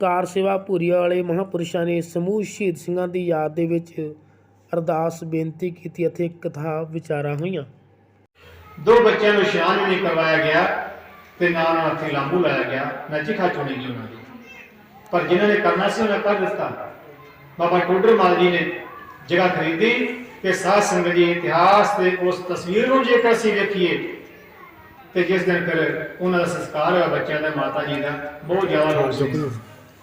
ਕਾਰ ਸੇਵਾ ਭੂਰੀਆ ਵਾਲੇ ਮਹਾਪੁਰਸ਼ਾਂ ਨੇ ਸਮੂਹ ਸ਼ਹੀਦ ਸਿੰਘਾਂ ਦੀ ਯਾਦ ਦੇ ਵਿੱਚ ਅਰਦਾਸ, ਬੇਨਤੀ ਕੀਤੀ ਅਤੇ ਕਥਾ ਵਿਚਾਰਾਂ ਹੋਈਆਂ। ਦੋ ਬੱਚਿਆਂ ਨੂੰ ਇਸ਼ਨਾਨ ਨਹੀਂ ਕਰਵਾਇਆ ਗਿਆ ਤੇ ਨਾਲ ਉਹਨਾਂ ਨੂੰ ਹੱਥੀ ਲਾਂਬੂ ਲਾਇਆ ਗਿਆ। ਨਾ ਚਿਖਾ ਚੁਣੀ ਗਈ ਉਹਨਾਂ ਦੀ। ਪਰ ਜਿਨ੍ਹਾਂ ਨੇ ਕਰਨਾ ਸੀ, ਉਹਨਾਂ ਕਰ ਦਿੱਤਾ। ਬਾਬਾ ਟੋਡਰ ਮਾਲ ਜੀ ਨੇ ਜਗ੍ਹਾ ਖਰੀਦੀ ਕਿ ਸਾਧ ਸੰਗਤ ਜੀ ਇਤਿਹਾਸ ਤੇ ਉਸ ਤਸਵੀਰ ਨੂੰ ਜੇਕਰ ਅਸੀਂ ਵੇਖੀਏ ਤੇ ਜਿਸ ਦਿਨ ਫਿਰ ਉਹਨਾਂ ਦਾ ਸੰਸਕਾਰ ਹੋਇਆ ਬੱਚਿਆਂ ਦਾ, ਮਾਤਾ ਜੀ ਦਾ, ਬਹੁਤ ਜ਼ਿਆਦਾ ਲੋਕ ਸੀ।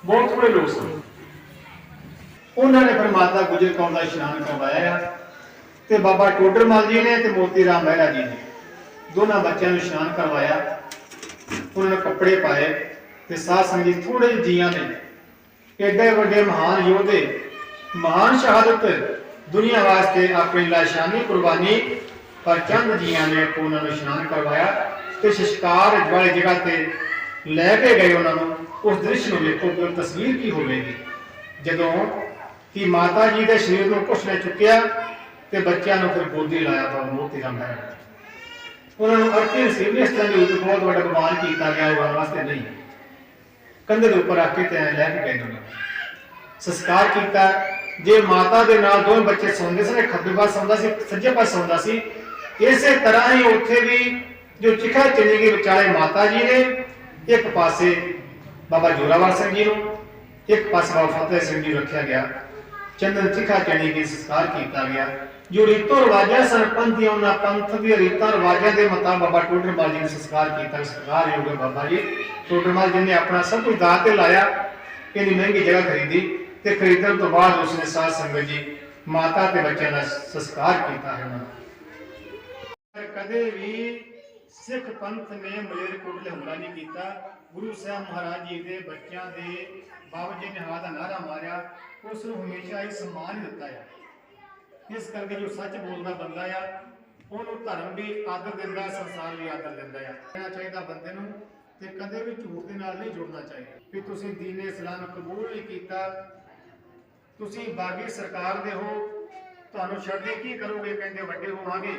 ਬਹੁਤ ਥੋੜੇ ਲੋਕ ਸਨ ਉਹਨਾਂ ਨੇ ਫਿਰ ਮਾਤਾ ਗੁਜਰ ਕੌਰ ਦਾ ਇਸ਼ਨਾਨ ਕਰਵਾਇਆ ਆ ਤੇ ਬਾਬਾ ਟੋਡਰਮਲ ਜੀ ਨੇ ਤੇ ਮੋਤੀ ਰਾਮ ਮਹਿਰਾ ਜੀ ਨੇ ਦੋਨਾਂ ਬੱਚਿਆਂ ਨੂੰ ਇਸ਼ਨਾਨ ਕਰਵਾਇਆ। ਉਹਨਾਂ ਨੇ ਕੱਪੜੇ ਪਾਏ ਤੇ ਸਾਧ ਸੰਗਤ ਥੋੜੇ ਜਿਹੇ ਜੀਆਂ ਨੇ ਐਡੇ ਵੱਡੇ ਮਹਾਨ ਯੋਧੇ, ਮਹਾਨ ਸ਼ਹਾਦਤ ਦੁਨੀਆ ਵਾਸਤੇ ਆਪਣੀ ਲਾਸ਼ਾਨੀ ਕੁਰਬਾਨੀ ਪਰ ਚੰਦ ਜੀਆਂ ਨੇ ਉਹਨਾਂ ਨੂੰ ਇਸ਼ਨਾਨ ਕਰਵਾਇਆ ਤੇ ਸ਼ਿਸ਼ਕਾਰ ਵਾਲੀ ਜਗ੍ਹਾ ਤੇ ਲੈ ਕੇ ਗਏ ਉਹਨਾਂ ਨੂੰ। ਉਸ ਦ੍ਰਿਸ਼ ਨੂੰ ਵੇਖੋ ਕਿ ਤਸਵੀਰ ਕੀ ਹੋਵੇਗੀ। ਜਦੋਂ ਕਿ ਮਾਤਾ ਜੀ ਦੇ ਸਰੀਰ ਨੂੰ ਕੁਛ ਨੇ ਚੁੱਕਿਆ ਤੇ ਬੱਚਿਆਂ ਨੂੰ ਫਿਰ ਗੋਦੀ ਲਾਇਆ ਤਾਂ ਮੋਤੀ ਰਾਮ ਹੈ ਉਹਨਾਂ ਨੂੰ ਅਰਥੀ ਸੀਰੀਅਸ ਤਰ੍ਹਾਂ ਦੇ ਉੱਤੇ ਬਹੁਤ ਵੱਡਾ ਗੁਮਾਨ ਕੀਤਾ ਗਿਆ, ਉਹ ਵਾਸਤੇ ਨਹੀਂ। ਕੰਧੇ ਦੇ ਉੱਪਰ ਰੱਖ ਕੇ ਤੇ ਲੈ ਕੇ ਗਏ ਉਹਨਾਂ ਨੂੰ। ਸੰਸਕਾਰ ਕੀਤਾ ਜੇ ਮਾਤਾ ਦੇ ਨਾਲ ਦੋਵੇਂ ਬੱਚੇ ਸੌਂਦੇ ਸਨ ਖੱਬੇ ਪਾਸੇ ਸੌਂਦਾ ਸੀ ਸੱਜੇ ਪਾਸੇ ਸੌਂਦਾ ਸੀ, ਇਸੇ ਤਰ੍ਹਾਂ ਹੀ ਉੱਥੇ ਵੀ ਜੋ ਚਿਖਾ ਚਲੀ ਗਈ ਵਿਚਾਲੇ ਮਾਤਾ ਜੀ ਨੇ, ਇੱਕ ਪਾਸੇ ਬਾਬਾ ਜੋਰਾਵਰ ਸਿੰਘ ਜੀ ਨੂੰ, ਇੱਕ ਪਾਸੇ ਬਾਬਾ ਫਤਿਹ ਸਿੰਘ ਜੀ ਨੂੰ ਰੱਖਿਆ ਗਿਆ। ਚੰਦਨ ਚਿਖਾ ਚੜੀ ਗਈ, ਸੰਸਕਾਰ ਕੀਤਾ ਗਿਆ। ਜੋ ਰੀਤੋ ਰਿਵਾਜਾਂ ਸਨ, ਪੰਥੀ ਉਹਨਾਂ ਪੰਥ ਦੀ ਰੀਤਾਂ ਰਿਵਾਜਾਂ ਦੇ ਮੁਤਾਬਕ ਬਾਬਾ ਟੋਡਰ ਮਾਲ ਜੀ ਨੇ ਸੰਸਕਾਰ ਕੀਤਾ। ਸੰਸਕਾਰ ਯੋਗ ਬਾਬਾ ਜੀ, ਟੋਡਰ ਮਾਲ ਜੀ ਨੇ ਆਪਣਾ ਸਭ ਕੁਝ ਦਾਅ ਤੇ ਲਾਇਆ ਇਹਦੀ ਮਹਿੰਗੀ ਜਗ੍ਹਾ ਖਰੀਦੀ। ਤੇ ਖਰੀਦਣ ਤੋਂ ਬਾਅਦ ਉਸਨੇ ਸਾਧ ਸੰਗਤ ਜੀ ਮਾਤਾ ਤੇ ਬੱਚਿਆਂ ਦਾ ਸੰਸਕਾਰ ਕੀਤਾ ਹੈ ਉਹਨਾਂ ਪਰ ਕਦੇ ਵੀ ਸਿੱਖ ਪੰਥ ਨੇ ਮਲੇਰਕੋਟਲੇ ਹਮਲਾ ਨਹੀਂ ਕੀਤਾ। ਗੁਰੂ ਸਾਹਿਬ ਮਹਾਰਾਜ ਜੀ ਦੇ ਬੱਚਿਆਂ ਦੇ ਬਾਬਾ ਜੀ ਨੇ ਹਾਂ ਦਾ ਨਾਰਾ ਮਾਰਿਆ। ਉਸ ਨੂੰ ਹਮੇਸ਼ਾ ਹੀ ਸਨਮਾਨ ਦਿੱਤਾ ਹੈ ਇਸ ਕਰਕੇ ਜੋ ਸੱਚ ਬੋਲਦਾ ਬੰਦਾ ਆ, ਉਹਨੂੰ ਧਰਮ ਵੀ ਆਦਰ ਦਿੰਦਾ, ਸੰਸਾਰ ਵੀ ਆਦਰ ਦਿੰਦਾ ਆ। ਕਹਿਣਾ ਚਾਹੀਦਾ ਬੰਦੇ ਨੂੰ ਤੇ ਕਦੇ ਵੀ ਝੂਠ ਦੇ ਨਾਲ ਨਹੀਂ ਜੁੜਨਾ ਚਾਹੀਦਾ। ਕਿ ਤੁਸੀਂ ਦੀਨ ਇਸਲਾਮ ਕਬੂਲ ਨਹੀਂ ਕੀਤਾ ਤੁਸੀਂ ਬਾਗੀ ਸਰਕਾਰ ਦੇ ਹੋ, ਤੁਹਾਨੂੰ ਛੱਡ ਕੇ ਕੀ ਕਰੋਗੇ ਕਹਿੰਦੇ ਵੱਡੇ ਹੋਵਾਂਗੇ।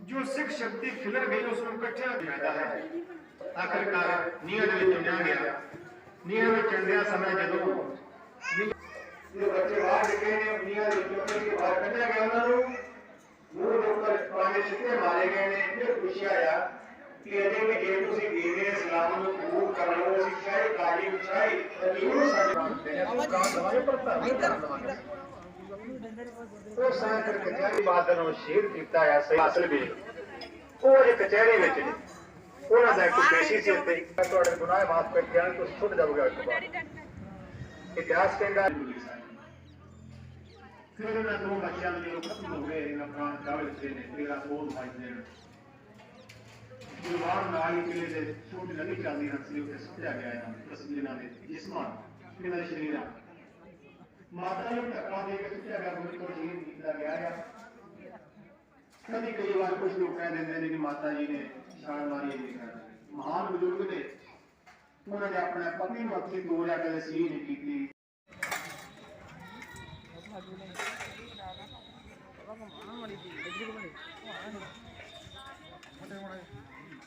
ਜੋ ਸਿੱਖ ਸ਼ਕਤੀ ਖਿਲਰ ਗਈ, ਉਸ ਨੂੰ ਇਕੱਠਿਆ ਜਾਂਦਾ ਹੈ। ਆਖਰਕਾਰ ਨੀਹਾਂ ਦੇ ਵਿੱਚ ਚੁਣਿਆ ਗਿਆ। ਨੀਹਾਂ ਵਿੱਚ ਚੰਦਿਆ ਸਮੇਂ ਜਦੋਂ ਜੋ ਬੱਚੇ ਬਾਹਰ ਨਿਕਲੇ ਨੇ, ਨੀਹਾਂ ਦੇ ਵਿੱਚੋਂ ਨਿਕਲ ਕੇ ਬਾਹਰ ਕੱਢਿਆ ਗਿਆ ਉਹਨਾਂ ਨੂੰ। ਮੂੰਹ ਦੇ ਉੱਪਰ ਪਾਣੀ ਛਿੱਟੇ ਮਾਰੇ ਗਏ ਨੇ। ਫਿਰ ਪੁੱਛਿਆ ਆ ਕਿ ਅਜੇ ਵੀ ਜੇ ਤੁਸੀਂ ਦੀਨ ਇਸਲਾਮ ਨੂੰ ਕਬੂਲ ਕਰ ਲਓ, ਅਸੀਂ ਸ਼ਾਹੀ ਕਾਜੀ ਵਿਛਾਈ ਉਹ ਕਾਂ ਦਵਾਏ ਕਚਹਿਰੀ ਬਾਦਲ ਨੂੰ ਸ਼ਹੀਦ ਕੀਤਾ ਆ ਸਹੀ ਅਸਲ ਵੀ ਉਹ ਜੇ ਕਚਹਿਰੀ ਵਿੱਚ ਨੇ ਉਹਨਾਂ ਦਾ ਇੱਕ ਪੇਸ਼ੀ ਸੀ ਉੱਤੇ ਤੁਹਾਡੇ ਗੁਨਾਹ ਮਾਫ ਕਰ ਜਾਣ ਤੁਸੀਂ ਛੁੱਟ ਜਾਓਗੇ ਅੱਜ ਤੋਂ ਬਾਅਦ ਇਤਿਹਾਸ ਕਹਿੰਦਾ ਫਿਰ ਉਹਨਾਂ ਦੋ ਬੱਚਿਆਂ ਨੂੰ ਖਤਮ ਹੋ ਗਏ ਇਹਨਾਂ ਪ੍ਰਾਣ ਚਾਵਲ ਦੇ ਨੇ ਤੇਰਾ ਬੋਲ ਮਾਜਦੇ ਦੇ ਛੋਟੀ ਨਦੀ ਚੱਲਦੀ ਹਨ ਸੀ ਉੱਤੇ ਸੁੱਟਿਆ ਗਿਆ ਹੈ, ਤਸਵੀਰਾਂ ਦੇ ਜਿਸਮਾਂ ਇਹਨਾਂ ਦੇ ਸ਼ਰੀਰਾਂ ਮਾਤਾ ਨੂੰ ਧੱਕਾ ਦੇ ਕੇ ਸੁੱਟਿਆ ਗਿਆ ਕੋਈ ਕੋਈ ਸ਼ਹੀਦ ਕੀਤਾ ਗਿਆ ਹੈ ਕਦੀ ਕਈ ਵਾਰ ਕੁਝ ਲੋਕ ਕਹਿ ਦਿੰਦੇ ਨੇ ਕਿ ਮਾਤਾ ਜੀ ਨੇ ਛਾਲ ਮਾਰੀ ਇਹ ਨਹੀਂ ਕਰਦਾ ਮਹਾਨ ਬਜ਼ੁਰਗ ਨੇ, ਉਹਨਾਂ ਨੇ ਆਪਣੇ ਪਤੀ ਨੂੰ ਅੱਖੀ ਤੋੜਿਆ ਕਦੇ ਸੀ ਨਹੀਂ ਕੀਤੀ। ਫਟੇ